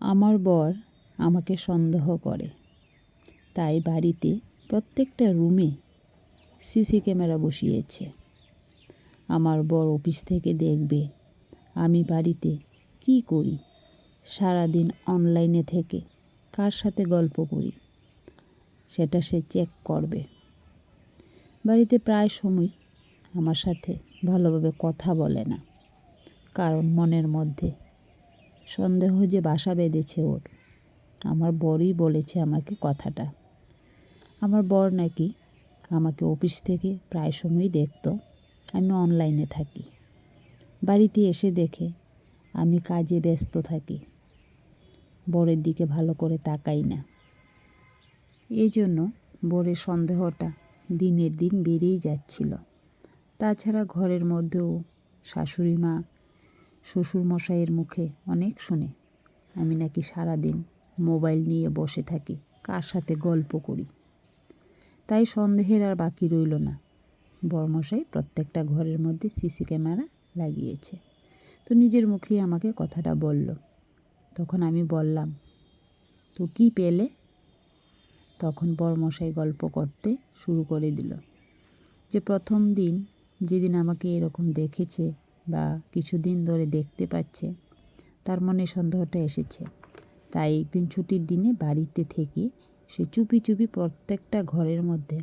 আমার বর আমাকে সন্দেহ করে। তাই বাড়িতে প্রত্যেকটা রুমে সিসি ক্যামেরা বসিয়েছে। আমার বর অফিস থেকে দেখবে আমি বাড়িতে কি করি, সারাদিন অনলাইনে থেকে কার সাথে গল্প করি, সেটা সে চেক করবে। বাড়িতে প্রায় সময় আমার সাথে ভালোভাবে কথা বলে না, কারণ মনের মধ্যে সন্দেহ যে বাসা বেঁধেছে ওর। আমার বরই বলেছে আমাকে কথাটা। আমার বর নাকি আমাকে অফিস থেকে প্রায় সময়ই দেখতো। আমি অনলাইনে থাকি। বাড়িতে এসে দেখে আমি কাজে ব্যস্ত থাকি। বরের দিকে ভালো করে তাকাই না। এই জন্য বরের সন্দেহটা দিনের দিন বেড়েই যাচ্ছিল। তাছাড়া ঘরের মধ্যেও শাশুড়ি মা শ্বশুরমশাইয়ের মুখে অনেক শুনে, আমি নাকি সারাদিন মোবাইল নিয়ে বসে থাকি, কার সাথে গল্প করি। তাই সন্দেহের আর বাকি রইল না। বরমশাই প্রত্যেকটা ঘরের মধ্যে সিসি ক্যামেরা লাগিয়েছে। তো নিজের মুখেই আমাকে কথাটা বলল। তখন আমি বললাম, তো কি পেলে? তখন বরমশাই গল্প করতে শুরু করে দিল, যে প্রথম দিন যেদিন আমাকে এরকম দেখেছে বা কিছুদিন ধরে দেখতে পাচ্ছে, তার মনে সন্দেহটা এসেছে। তাই একদিন ছুটির দিনে বাড়িতে থেকে সে চুপি চুপি প্রত্যেকটা ঘরের মধ্যে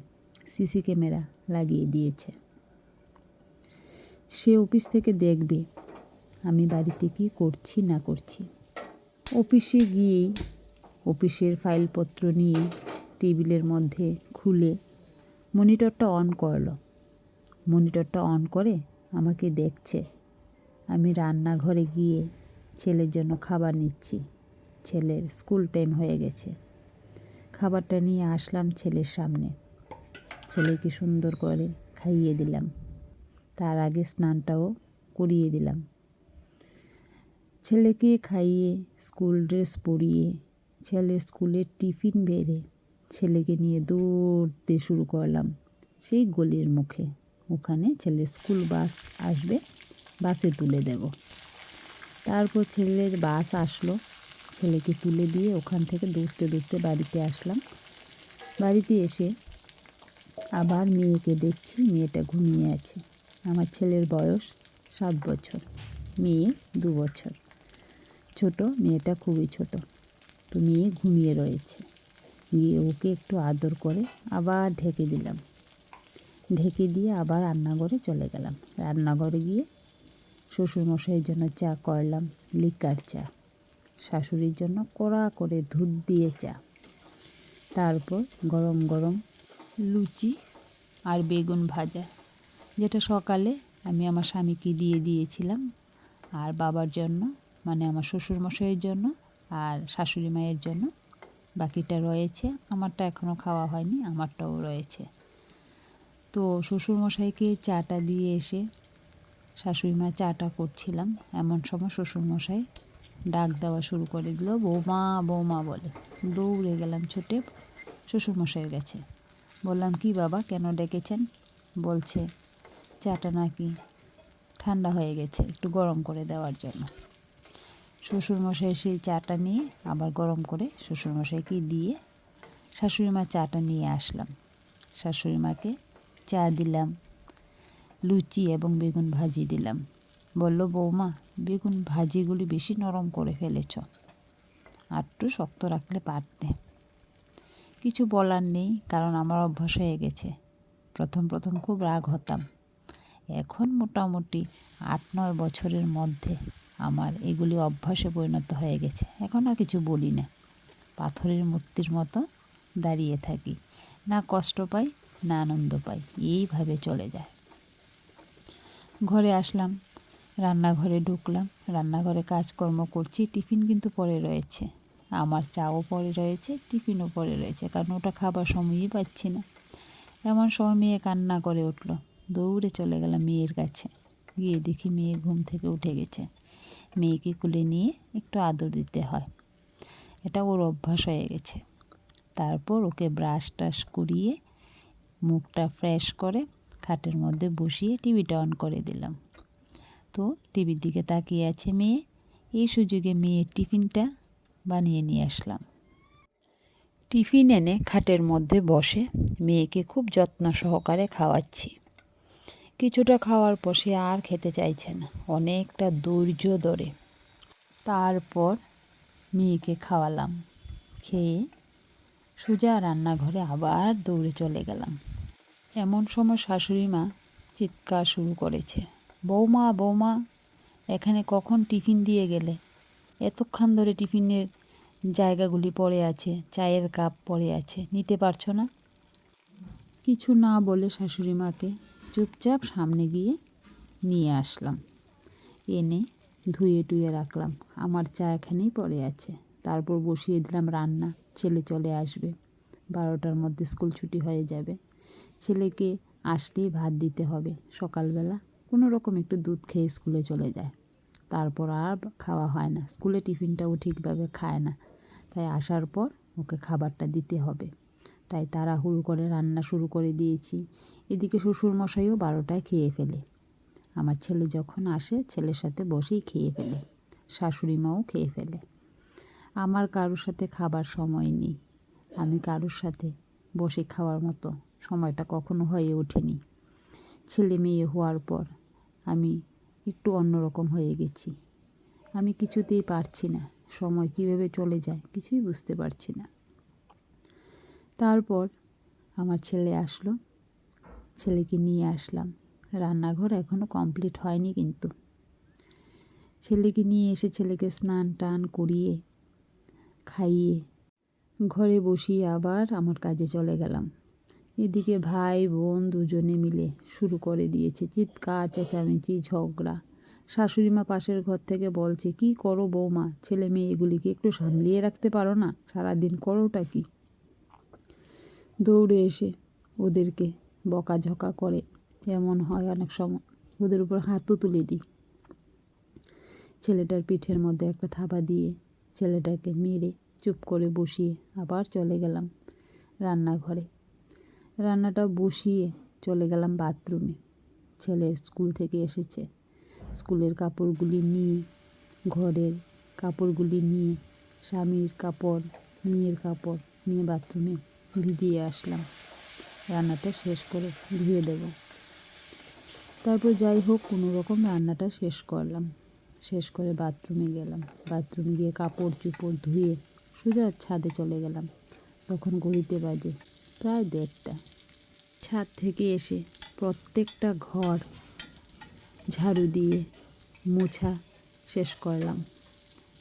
সিসি ক্যামেরা লাগিয়ে দিয়েছে। সে অফিস থেকে দেখবে, আমি বাড়িতে কি করছি না করছি। অফিসে গিয়েই অফিসের ফাইলপত্র নিয়ে টেবিলের মধ্যে খুলে মনিটরটা অন করল। মনিটরটা অন করে আমাকে দেখছে। আমি রান্নাঘরে গিয়ে ছেলের জন্য খাবার নিচ্ছি। ছেলের স্কুল টাইম হয়ে গেছে। খাবারটা নিয়ে আসলাম ছেলের সামনে। ছেলেকে সুন্দর করে খাইয়ে দিলাম। তার আগে স্নানটাও করিয়ে দিলাম। ছেলেকে খাইয়ে স্কুল ড্রেস পরিয়ে ছেলের স্কুলের টিফিন বেড়ে ছেলেকে নিয়ে দৌড়তে শুরু করলাম সেই গলির মুখে। ওখানে ছেলের স্কুল বাস আসবে, বাসে তুলে দেব। তারপর ছেলের বাস আসলো। ছেলেকে তুলে দিয়ে ওখান থেকে দৌড়তে দৌড়তে বাড়িতে আসলাম। বাড়িতে এসে আবার মেয়েকে দেখছি, মেয়েটা ঘুমিয়ে আছে। আমার ছেলের বয়স সাত বছর, মেয়ে দু বছর। ছোট, মেয়েটা খুবই ছোট। তো মেয়ে ঘুমিয়ে রয়েছে। গিয়ে ওকে একটু আদর করে আবার ঢেকে দিলাম। ঢেকে দিয়ে আবার রান্নাঘরে চলে গেলাম। রান্নাঘরে গিয়ে শ্বশুরমশাইয়ের জন্য চা করলাম, লিকার চা। শাশুড়ির জন্য কড়া করে দুধ দিয়ে চা। তারপর গরম গরম লুচি আর বেগুন ভাজা, যেটা সকালে আমি আমার স্বামীকে দিয়ে দিয়েছিলাম। আর বাবার জন্য মানে আমার শ্বশুরমশাইয়ের জন্য আর শাশুড়ি মায়ের জন্য। বাকিটা রয়েছে। আমারটা এখনও খাওয়া হয়নি, আমারটাও রয়েছে। তো শ্বশুরমশাইকে চাটা দিয়ে এসে শাশুড়ি মা চাটা করছিলাম। এমন সময় শ্বশুরমশাই ডাক দেওয়া শুরু করে দিল, বৌমা বৌমা বলে। দৌড়ে গেলাম ছুটে, শ্বশুরমশাইয়ের কাছে। বললাম, কি বাবা, কেন ডেকেছেন? বলছে, চাটা নাকি ঠান্ডা হয়ে গেছে, একটু গরম করে দেওয়ার জন্য। শ্বশুরমশাই সেই চাটা নিয়ে আবার গরম করে শ্বশুরমশাইকে দিয়ে শাশুড়ি মা চাটা নিয়ে আসলাম। শাশুড়ি মাকে চা দিলাম, লুচি এবং বেগুন ভাজি দিলাম। বলল, বৌমা, বেগুন ভাজিগুলি বেশি নরম করে ফেলেছ আর একটু শক্ত রাখলে পারতে। কিছু বলার নেই, কারণ আমার অভ্যাস হয়ে গেছে। প্রথম প্রথম খুব রাগ হতাম। এখন মোটামুটি আট নয় বছরের মধ্যে আমার এগুলি অভ্যাসে পরিণত হয়ে গেছে। এখন আর কিছু বলি না। পাথরের মূর্তির মতো দাঁড়িয়ে থাকি। না কষ্ট পাই না আনন্দ পাই এইভাবে চলে যায়। ঘরে আসলাম, রান্নাঘরে ঢুকলাম, রান্নাঘরে কাজকর্ম করছি, টিফিন কিন্তু পরে রয়েছে। আমার চাও পরে রয়েছে, টিফিনও পরে রয়েছে, কারণ ওটা খাবার সময়ই পাচ্ছি না। এমন সময় মেয়ে কান্না করে উঠল, দৌড়ে চলে গেলাম মেয়ের কাছে। গিয়ে দেখি মেয়ে ঘুম থেকে উঠে গেছে। মেয়েকে কুলে নিয়ে একটু আদর দিতে হয়। এটা ওর অভ্যাস হয়ে গেছে। তারপর ওকে ব্রাশ টাশ করিয়ে মুখটা ফ্রেশ করে খাটের মধ্যে বসিয়ে টিভিটা অন করে দিলাম। তো টিভির দিকে তাকিয়ে আছে মেয়ে। এই সুযোগে মেয়ের টিফিনটা বানিয়ে নিয়ে আসলাম। টিফিন এনে খাটের মধ্যে বসে মেয়েকে খুব যত্ন সহকারে খাওয়াচ্ছি। কিছুটা খাওয়ার পর সে আর খেতে চাইছে না, অনেকটা ধৈর্য ধরে। তারপর মেয়েকে খাওয়ালাম। খেয়ে সোজা রান্নাঘরে আবার দৌড়ে চলে গেলাম। এমন সময় শাশুড়ি মা চিৎকার শুরু করেছে, বৌমা বৌমা, এখানে কখন টিফিন দিয়ে গেলে? এতক্ষণ ধরে টিফিনের জায়গাগুলি পড়ে আছে, চায়ের কাপ পড়ে আছে, নিতে পারছ না? কিছু না বলে শাশুড়ি মাকে চুপচাপ সামনে গিয়ে নিয়ে আসলাম। এনে ধুয়ে টুয়ে রাখলাম। আমার চা এখানেই পড়ে আছে। তারপর বসিয়ে দিলাম রান্না। ছেলে চলে আসবে। বারোটার মধ্যে স্কুল ছুটি হয়ে যাবে। ছেলেকে আসলেই ভাত দিতে হবে। সকালবেলা কোনো রকম একটু দুধ খেয়ে স্কুলে চলে যায়। তারপর আর খাওয়া হয় না। স্কুলে টিফিনটাও ঠিকভাবে খায় না। তাই আসার পর ওকে খাবারটা দিতে হবে। তাই তাড়াহুড়ো করে রান্না শুরু করে দিয়েছি। এদিকে শ্বশুরমশাইও বারোটায় খেয়ে ফেলে। আমার ছেলে যখন আসে, ছেলের সাথে বসেই খেয়ে ফেলে। শাশুড়ি মাও খেয়ে ফেলে। আমার কারোর সাথে খাবার সময় নেই। আমি কারোর সাথে বসে খাওয়ার মতো সময়টা কখনো হয়ে ওঠেনি। ছেলে মেয়ে হওয়ার পর আমি একটু অন্যরকম হয়ে গেছি। আমি কিছুতেই পারছি না। সময় কীভাবে চলে যায় কিছুই বুঝতে পারছি না। তারপর আমার ছেলে আসলো। ছেলেকে নিয়ে আসলাম। রান্নাঘর এখনও কমপ্লিট হয়নি কিন্তু। ছেলেকে নিয়ে এসে ছেলেকে স্নান টান করিয়ে খাইয়ে ঘরে বসিয়ে আবার আমার কাজে চলে গেলাম। এদিকে ভাই, বোন দুজনে মিলে শুরু করে দিয়েছে চিৎকার, চেঁচামেচি, ঝগড়া। শাশুড়ি মা পাশের ঘর থেকে বলছে, কি করো বৌমা? ছেলে মেয়ে এগুলিকে একটু সামলিয়ে রাখতে পারো না? সারাদিন করোটা কি? দৌড়ে এসে ওদেরকে বকাঝকা করে এমন হয় অনেক সময়? ওদের উপর হাতও তুলে দিই। ছেলেটার পিঠের মধ্যে একটা থাবা দিয়ে ছেলেটাকে মেরে চুপ করে বসিয়ে আবার চলে গেলাম রান্নাঘরে। রান্নাটা বসিয়ে চলে গেলাম বাথরুমে। ছেলের স্কুল থেকে এসেছে। স্কুলের কাপড়গুলি নিয়ে, ঘরের কাপড়গুলি নিয়ে, স্বামীর কাপড়, মেয়ের কাপড় নিয়ে বাথরুমে ভিজিয়ে আসলাম। রান্নাটা শেষ করে ধুয়ে দেব। তারপর যাই হোক, কোনো রকম রান্নাটা শেষ করলাম। শেষ করে বাথরুমে গেলাম। বাথরুমে গিয়ে কাপড় চুপড় ধুয়ে সোজা ছাদে চলে গেলাম। তখন ঘড়িতে বাজে প্রায় দেড়টা। ছাদ থেকে এসে প্রত্যেকটা ঘর ঝাড়ু দিয়ে মোছা শেষ করলাম।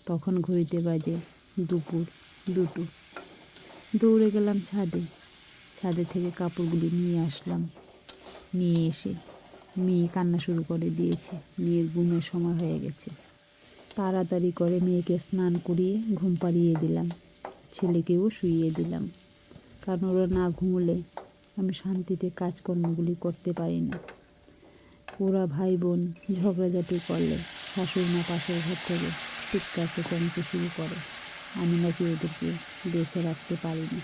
তখন ঘড়িতে বাজে দুপুর দুটো। দৌড়ে গেলাম ছাদে। ছাদে থেকে কাপড়গুলি নিয়ে আসলাম। নিয়ে এসে মেয়ে কান্না শুরু করে দিয়েছে। মেয়ের ঘুমের সময় হয়ে গেছে। তাড়াতাড়ি করে মেয়েকে স্নান করিয়ে ঘুম পাড়িয়ে দিলাম। ছেলেকেও শুইয়ে দিলাম। কারণ ওরা না ঘুমলে আমি শান্তিতে কাজকর্মগুলি করতে পারি না। ওরা ভাই বোন ঝগড়াঝাটি করলে, শাশুড়ি মা পাশের ঘর থেকে চিৎকার চেঁচামেচি শুরু করে। আমি নাকি ওদেরকে দেখে রাখতে পারি না।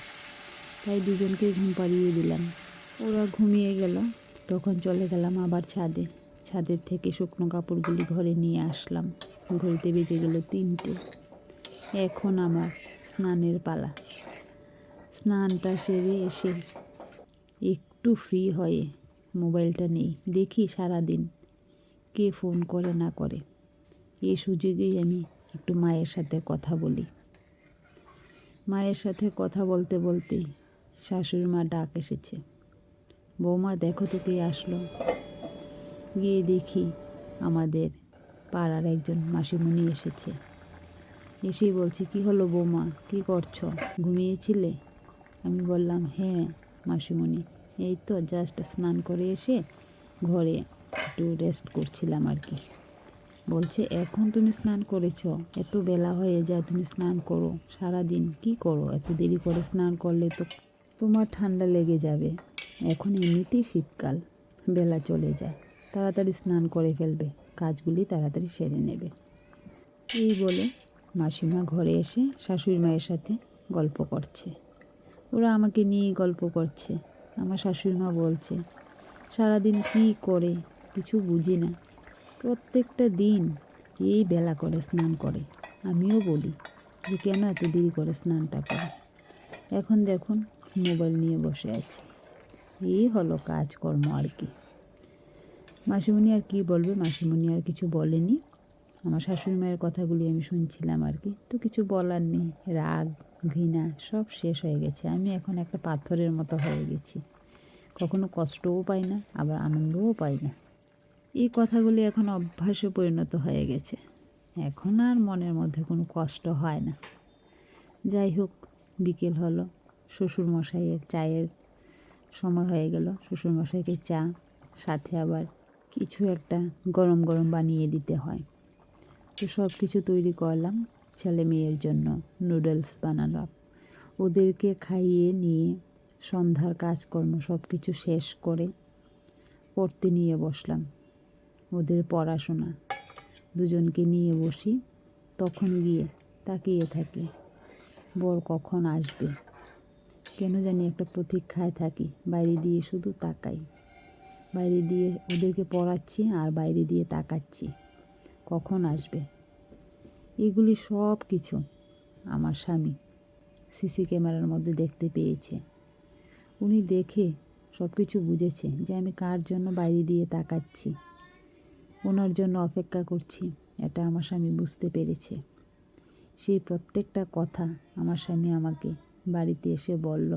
তাই দুজনকে ঘুম পাড়িয়ে দিলাম। ওরা ঘুমিয়ে গেল। তখন চলে গেলাম আবার ছাদে। ছাদের থেকে শুকনো কাপড়গুলি ঘরে নিয়ে আসলাম। ঘড়িতে বেজে গেল তিনটে। এখন আমার স্নানের পালা। স্নানটা সেরে এসে একটু ফ্রি হয়ে মোবাইলটা নেই। দেখি সারাদিন কে ফোন করে না করে। এই সুযোগেই আমি একটু মায়ের সাথে কথা বলি। মায়ের সাথে কথা বলতে বলতেই শাশুড়ি মা ডাক এসেছে। বৌমা দেখো তো কে আসলো। গিয়ে দেখি আমাদের পাড়ার একজন মাসিমণি এসেছে। এসেই বলছে, কি হলো বৌমা? কি করছ? ঘুমিয়েছিলে? আমি বললাম হ্যাঁ মাসিমণি, এই তো জাস্ট স্নান করে এসে ঘরে একটু রেস্ট করছিলাম আর কি। বলছে, এখন তুমি স্নান করেছ? এত বেলা হয়ে যায়, তুমি স্নান করো। সারা দিন কি করো? এত দেরি করে স্নান করলে তো তোমার ঠান্ডা লেগে যাবে। এখন এমনিতেই শীতকাল, বেলা চলে যায়। তাড়াতাড়ি স্নান করে ফেলবে, কাজগুলি তাড়াতাড়ি সেরে নেবে। এই বলে মাসিমা ঘরে এসে শাশুড়ি মায়ের সাথে গল্প করছে। ওরা আমাকে নিয়েই গল্প করছে। আমার শাশুড়ি মা বলছে, সারাদিন কী করে কিছু বুঝি না। প্রত্যেকটা দিন এই বেলা করে স্নান করে। আমিও বলি যে কেন এত দেরি করে স্নানটা করে? এখন দেখুন, মোবাইল নিয়ে বসে আছে। এই হলো কাজকর্ম আর কি। মাসিমণি আর কি বলবে? মাসিমণি আর কিছু বলেনি। আমার শাশুড়ি মায়ের কথাগুলি আমি শুনছিলাম আর কি। তো কিছু বলার নেই। রাগ, ঘৃণা সব শেষ হয়ে গেছে। আমি এখন একটা পাথরের মতো হয়ে গেছি। কখনো কষ্টও পাই না, আবার আনন্দও পাই না। এই কথাগুলি এখন অভ্যাসে পরিণত হয়ে গেছে। এখন আর মনের মধ্যে কোনো কষ্ট হয় না। যাই হোক, বিকেল হলো। শ্বশুরমশাইয়ের চায়ের সময় হয়ে গেল। শ্বশুরমশাইকে চা, সাথে আবার কিছু একটা গরম গরম বানিয়ে দিতে হয়। তো সব কিছু তৈরি করলাম ছেলে মেয়ের জন্য নুডলস বানালাম। ওদেরকে খাইয়ে নিয়ে সন্ধ্যার কাজকর্ম সব কিছু শেষ করে পড়তে নিয়ে বসলাম। ওদের পড়াশোনা। দুজনকে নিয়ে বসি, তখন গিয়ে তাকিয়ে থাকি। বর কখন আসবে? কেন জানি একটা প্রতীক্ষায় থাকি। বাইরে দিয়ে শুধু তাকাই। বাইরে দিয়ে ওদেরকে পড়াচ্ছি আর বাইরে দিয়ে তাকাচ্ছি। কখন আসবে? এগুলি সব কিছু আমার স্বামী সিসি ক্যামেরার মধ্যে দেখতে পেয়েছে। উনি দেখে সব কিছু বুঝেছে যে আমি কার জন্য বাইরে দিয়ে তাকাচ্ছি। ওনার জন্য অপেক্ষা করছি, এটা আমার স্বামী বুঝতে পেরেছে। সেই প্রত্যেকটা কথা আমার স্বামী আমাকে বাড়িতে এসে বলল,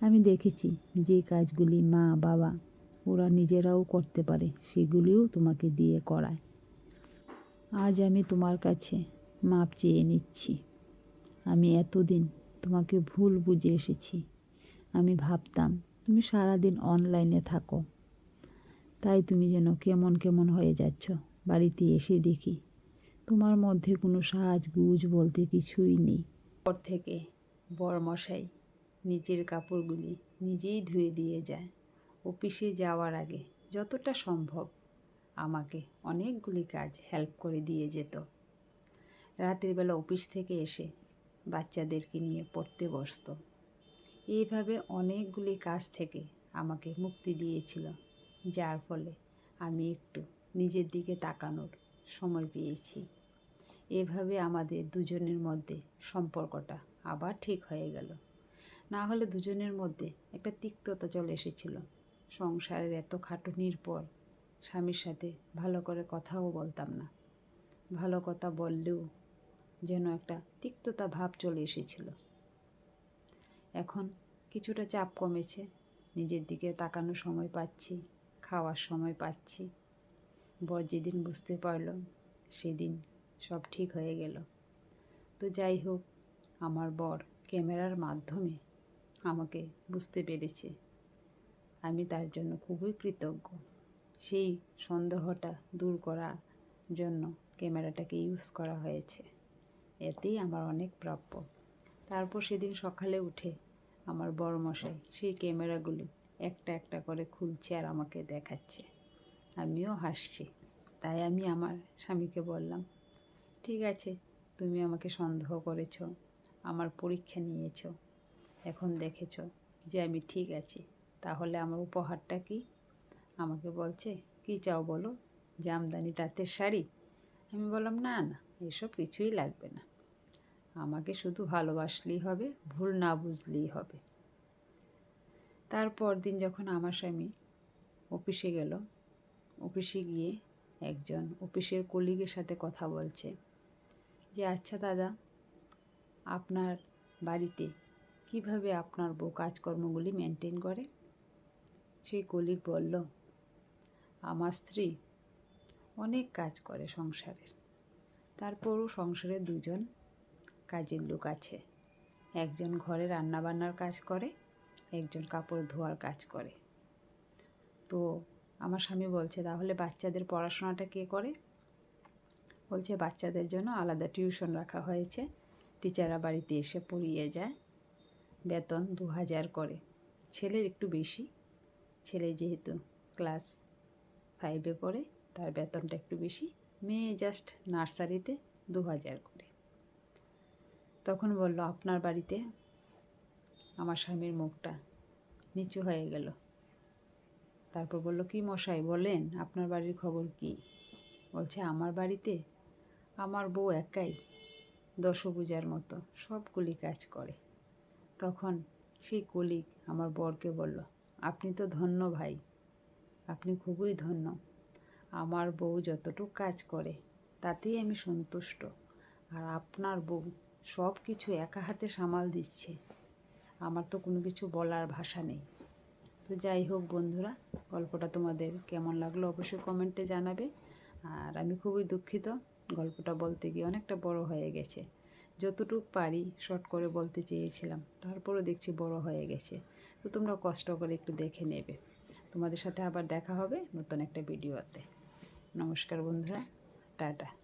আমি দেখেছি যে কাজগুলি মা, বাবা, ওরা নিজেরাও করতে পারে, সেগুলিও তোমাকে দিয়ে করায়। আজ আমি তোমার কাছে মাপ চেয়ে নিচ্ছি। আমি এতদিন তোমাকে ভুল বুঝে এসেছি। আমি ভাবতাম তুমি সারাদিন অনলাইনে থাকো। তাই তুমি যেন কেমন কেমন হয়ে যাচ্ছ, বাড়িতে এসে দেখি। তোমার মধ্যে কোনো সাজগুজ বলতে কিছুই নেই। পর থেকে বরমশাই, নিজের কাপড়গুলি নিজেই ধুয়ে দিয়ে যায়। অফিসে যাওয়ার আগে যতটা সম্ভব আমাকে অনেকগুলি কাজ হেল্প করে দিয়ে যেত। রাতের বেলা অফিস থেকে এসে বাচ্চাদেরকে নিয়ে পড়তে বসত। এইভাবে অনেকগুলি কাজ থেকে আমাকে মুক্তি দিয়েছিল, যার ফলে আমি একটু নিজের দিকে তাকানোর সময় পেয়েছি। এভাবে আমাদের দুজনের মধ্যে সম্পর্কটা আবার ঠিক হয়ে গেল। না হলে দুজনের মধ্যে একটা তিক্ততা চলে এসেছিল। সংসারের এত খাটুনির পর স্বামীর সাথে ভালো করে কথাও বলতাম না। ভালো কথা বললেও যেন একটা তিক্ততা ভাব চলে এসেছিল। এখন কিছুটা চাপ কমেছে। নিজের দিকে তাকানোর সময় পাচ্ছি, খাওয়ার সময় পাচ্ছি। বর যেদিন বুঝতে পারল, সেদিন সব ঠিক হয়ে গেল। তো যাই হোক আমার বর ক্যামেরার মাধ্যমে আমাকে বুঝতে পেরেছে। আমি তার জন্য খুবই কৃতজ্ঞ। সেই সন্দেহটা দূর করার জন্য ক্যামেরাটাকে ইউজ করা হয়েছে। এতেই আমার অনেক প্রাপ্য। তারপর সেদিন সকালে উঠে আমার বড় মশাই সেই ক্যামেরাগুলো একটা একটা করে খুলছে আর আমাকে দেখাচ্ছে। আমিও হাসছি। তাই আমি আমার স্বামীকে বললাম, ঠিক আছে, তুমি আমাকে সন্দেহ করেছ। আমার পরীক্ষা নিয়েছ। এখন দেখেছ যে আমি ঠিক আছি। তাহলে আমার উপহারটা কি? আমাকে বলছে, কি চাও বলো? জামদানি তাঁতের শাড়ি? আমি বললাম, না না, এসব কিছুই লাগবে না। আমাকে শুধু ভালোবাসলেই হবে, ভুল না বুঝলেই হবে। তারপর দিন যখন আমার স্বামী অফিসে গেল, অফিসে গিয়ে একজন অফিসের কলিগের সাথে কথা বলছে যে আচ্ছা দাদা আপনার বাড়িতে কীভাবে আপনার বউ কাজকর্মগুলি মেনটেন করে? সেই কলিগ বলল, আমার স্ত্রী অনেক কাজ করে সংসারের তারপরও সংসারে দুজন কাজের লোক আছে। একজন ঘরে রান্নাবান্নার কাজ করে, একজন কাপড় ধোয়ার কাজ করে। তো আমার স্বামী বলছে, তাহলে বাচ্চাদের পড়াশোনাটা কে করে? বলছে, বাচ্চাদের জন্য আলাদা টিউশন রাখা হয়েছে। টিচাররা বাড়িতে এসে পড়িয়ে যায়। বেতন দু হাজার করে। ছেলের একটু বেশি। ছেলে যেহেতু ক্লাস ফাইভে পড়ে, তার বেতনটা একটু বেশি। মেয়ে জাস্ট নার্সারিতে দু হাজার করে। তখন বলল, আপনার বাড়িতে আমার স্বামীর মুখটা নিচু হয়ে গেল। তারপর বলল, কি মশাই, বলেন, আপনার বাড়ির খবর কি? বলছে, আমার বাড়িতে আমার বউ একাই দশভূজার মতো সবগুলি কাজ করে। তখন সেই কলিগ আমার বরকে বলল, আপনি তো ধন্য ভাই, আপনি খুবই ধন্য। আমার বউ যতটুকু কাজ করে, তাতেই আমি সন্তুষ্ট। আর আপনার বউ সব কিছু একা হাতে সামাল দিচ্ছে। আমার তো কোনো কিছু বলার ভাষা নেই। তো যাই হোক বন্ধুরা, গল্পটা তোমাদের কেমন লাগল অবশ্যই কমেন্টে জানাবে। আর আমি খুবই দুঃখিত গল্পটা বলতে গিয়ে অনেকটা বড় হয়ে গেছে। যতটুক পারি শর্ট করে বলতে চেয়েছিলাম, তারপরও দেখছি বড় হয়ে গেছে। তো তোমরা কষ্ট করে একটু দেখে নেবে। তোমাদের সাথে আবার দেখা হবে নতুন একটা ভিডিওতে। নমস্কার বন্ধুরা, টাটা।